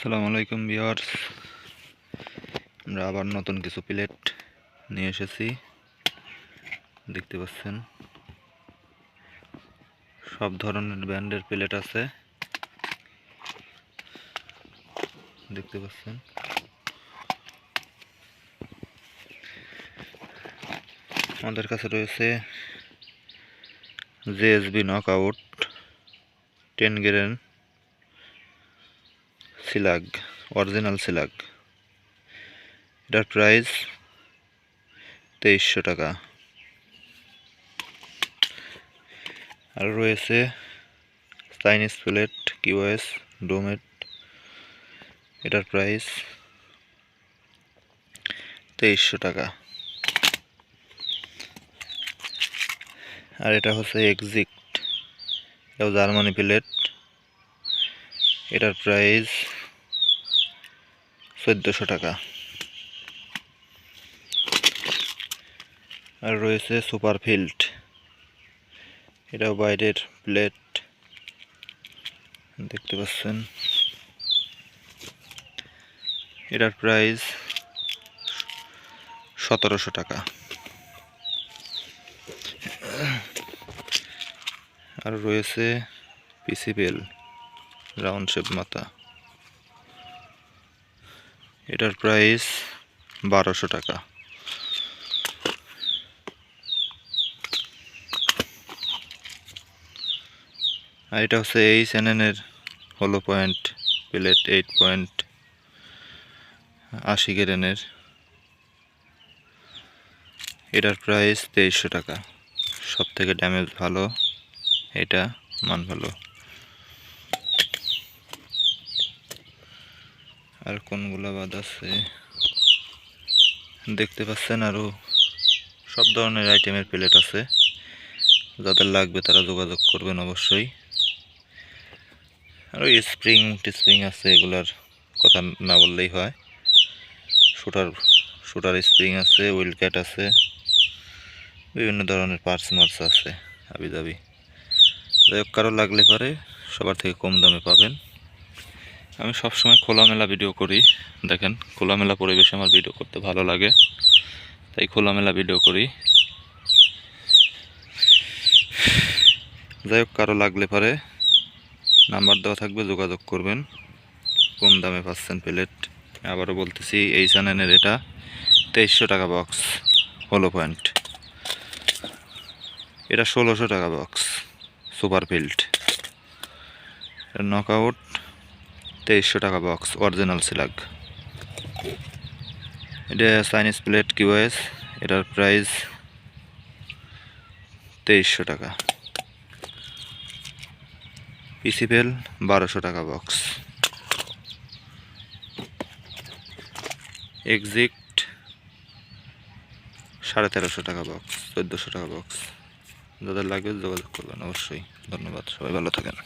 আসসালামু আলাইকুম ভিউয়ার্স। আমরা আবার নতুন কিছু প্লেট নিয়ে এসেছি। দেখতে পাচ্ছেন। সব ধরনের ব্র্যান্ডের প্লেট আছে। দেখতে পাচ্ছেন। আমাদের কাছে রয়েছে JSB knock out ten grain সিলাগ original সিলাগ। এটার প্রাইস তেইশশো টাকা। আর রয়েছে চাইনিজ প্লেট কিউএস ডোমেট এটার প্রাইস তেইশশো টাকা। আর এটা হচ্ছে এক্সিক্ট এটাও জার্মানি প্লেট এটার প্রাইস চোদ্দোশো টাকা। আর রয়েছে সুপার ফিল্ড এটাও বাইরের প্লেট দেখতে পাচ্ছেন। এটার প্রাইস সতেরোশো টাকা। আর রয়েছে পিসিপেল রাউন্ড শেপ মাথা। এটার প্রাইস বারোশো টাকা। আর এটা হচ্ছে এই চ্যানেলের হলো পয়েন্ট প্লেট এইট পয়েন্ট আশি গ্রেনের এটার প্রাইস তেইশশো টাকা। সব থেকে ড্যামেজ ভালো, এটা মান ভালো। আর কোনগুলো বাদ আছে? দেখতে পাচ্ছেন আরও সব ধরনের আইটেমের প্লেট আছে। যাদের লাগবে তারা যোগাযোগ করবেন অবশ্যই। আর স্প্রিং, টিস্প্রিং আছে, এগুলার কথা না বললেই হয়। শুটার শুটার স্প্রিং আছে উইল ক্যাট আছে, বিভিন্ন ধরনের পার্টস মার্টস আছে আবি দাবি যাই হোক, কারও লাগলে পারে, সবার থেকে কম দামে পাবেন। আমি সবসময় খোলামেলা ভিডিও করি। দেখেন, খোলামেলা পরিবেশে আমার ভিডিও করতে ভালো লাগে। তাই খোলামেলা ভিডিও করি। যাই হোক, কারও লাগলে পারে নাম্বার দেওয়া থাকবে, যোগাযোগ করবেন। কম দামে পাচ্ছেন প্লেট। আবারও বলতেছি, এই চ্যানেলের এটা তেইশশো টাকা বক্স, হলো পয়েন্ট। এটা ষোলোশো টাকা box, super field. Knock out তেইশশো টাকা বক্স অরিজিনাল সিলাগ এটা চাইনিজ প্লেট কিউএস এটার প্রাইস তেইশশো টাকা। পিসিপেল বারোশো টাকা বক্স এক্সিক্ট সাড়ে তেরোশো টাকা বক্স চোদ্দোশো টাকা বক্স যাদের লাগবে যোগাযোগ করবেন, অবশ্যই। ধন্যবাদ, সবাই ভালো থাকেন।